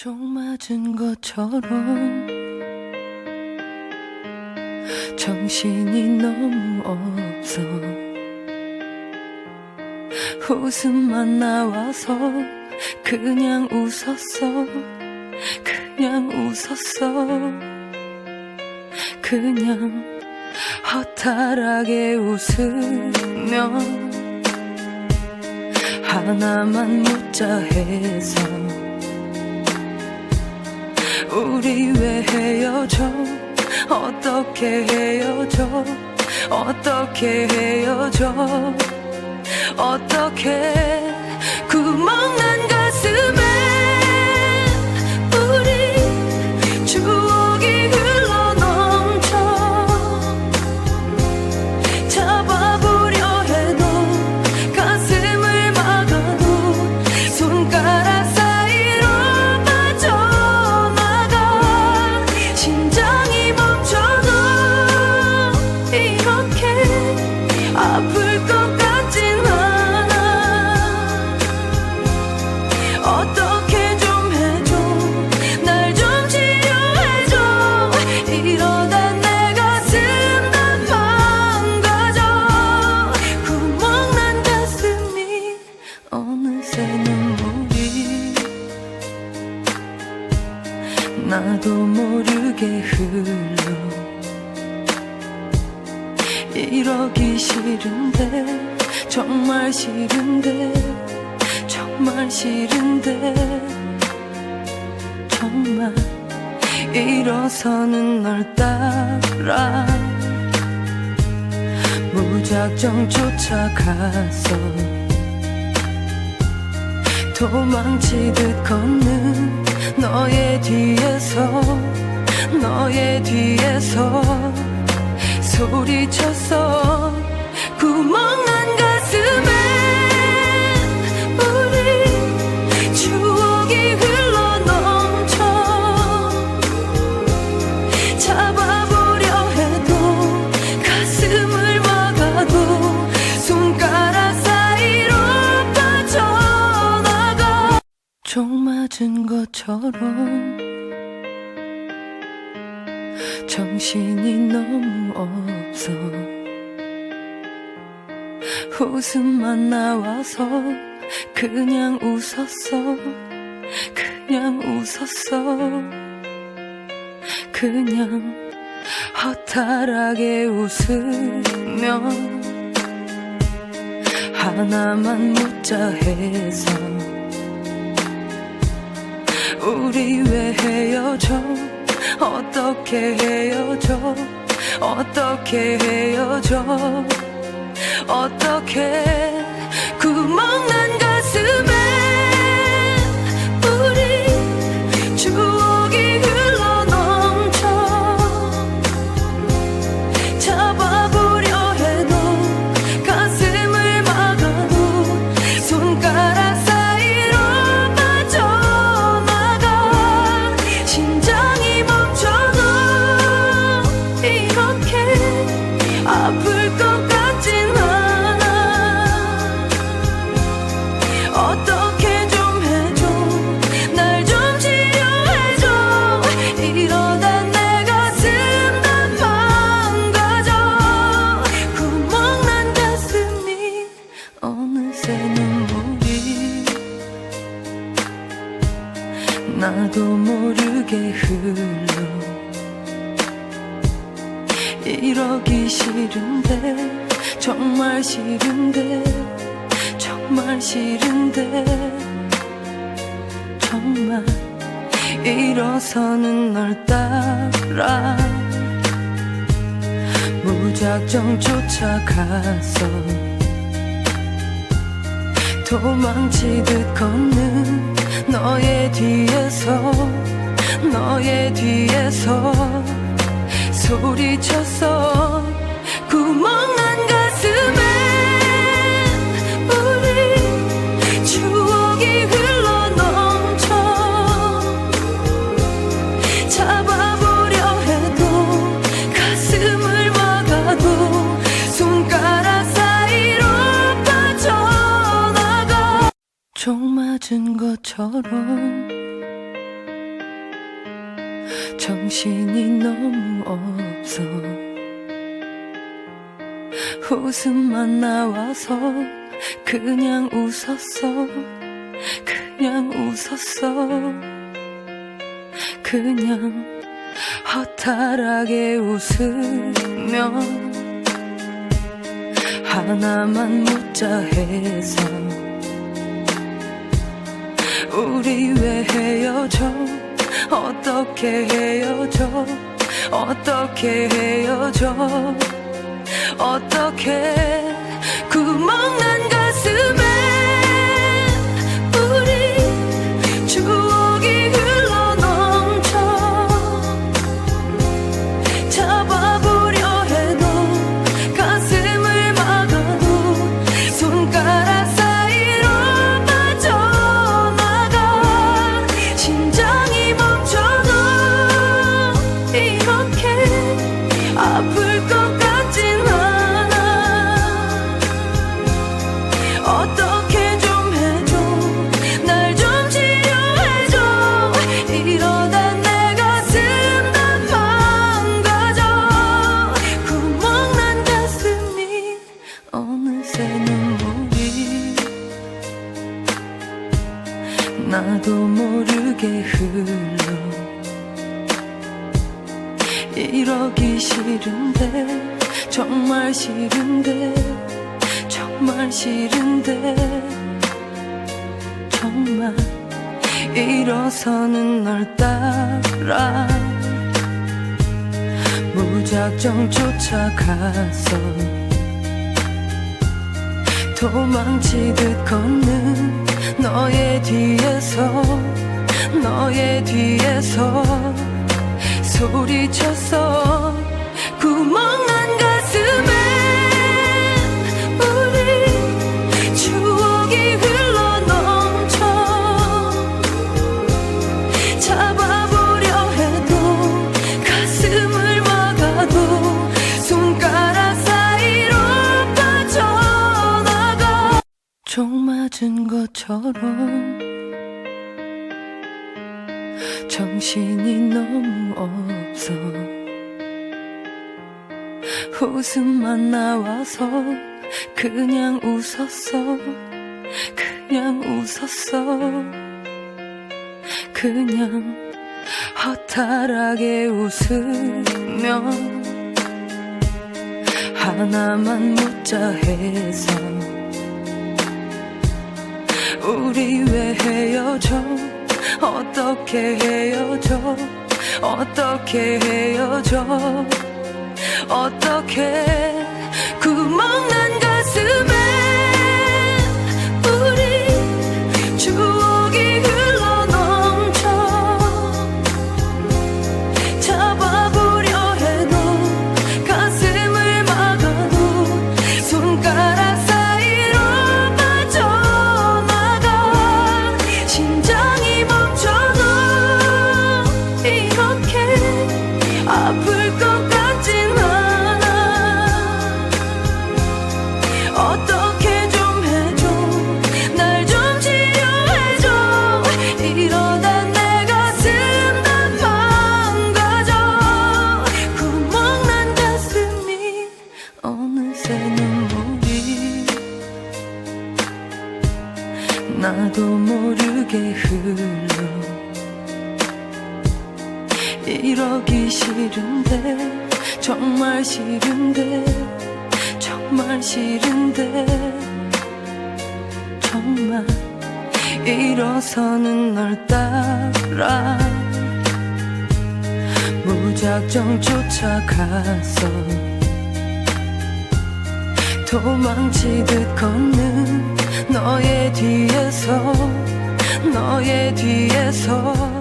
종 맞은 것처럼 정신이 너무 없어. 웃음만 나와서 그냥 웃었어. 그냥 웃었어. 그냥 허탈하게 웃으면 하나만 묻자 해서 우리 왜 헤어져? 어떻게 헤어져? 어떻게 헤어져? 어떻게? 구멍난 가슴에 나도 모르게 흘러. 이러기 싫은데 정말 싫은데 정말 싫은데 정말 일어서는 널 따라. 무작정 쫓아가서 도망치듯 걷는 너의 뒤에서 너의 뒤에서 소리쳤어. 구멍난 가슴 정신이 너무 없어. 웃음만 나와서 그냥 웃었어. 그냥 웃었어. 그냥 허탈하게 웃으면 하나만 묻자 해서 우리 왜 헤어져 어떻게 헤어져? 어떻게 헤어져? 어떻게 구멍난 가슴에 아플 것 싫은데 정말 일어서는 널 따라 무작정 쫓아가서 도망치듯 걷는 너의 뒤에서 너의 뒤에서 소리쳤어 것처럼 정신이 너무 없어. 웃음만 나와서 그냥 웃었어. 그냥 웃었어. 그냥 허탈하게 웃으며 하나만 묻자 해서 우리 왜 헤어져? 어떻게 헤어져? 어떻게 헤어져? 어떻게 구멍난 이러기 싫은데 정말 싫은데 정말 싫은데 정말 일어서는 널 따라 무작정 쫓아가서 도망치듯 걷는 너의 뒤에서 너의 뒤에서 소리쳤어 구멍난 가슴에 우리 추억이 흘러 넘쳐 잡아보려 해도 가슴을 막아도 손가락 사이로 빠져나가 총 맞은 것처럼 정신이 너무 없어. 웃음만 나와서 그냥 웃었어. 그냥 웃었어. 그냥 허탈하게 웃으며 하나만 묻자 해서 우리 왜 헤어져 어떻게 헤어져? 어떻게 헤어져? 어떻게? 구멍난 가슴에 나도 모르게 흘러. 이러기 싫은데 정말 싫은데 정말 싫은데 정말 일어서는 널 따라 무작정 쫓아가서 도망치듯 걷는 너의 뒤에서 너의 뒤에서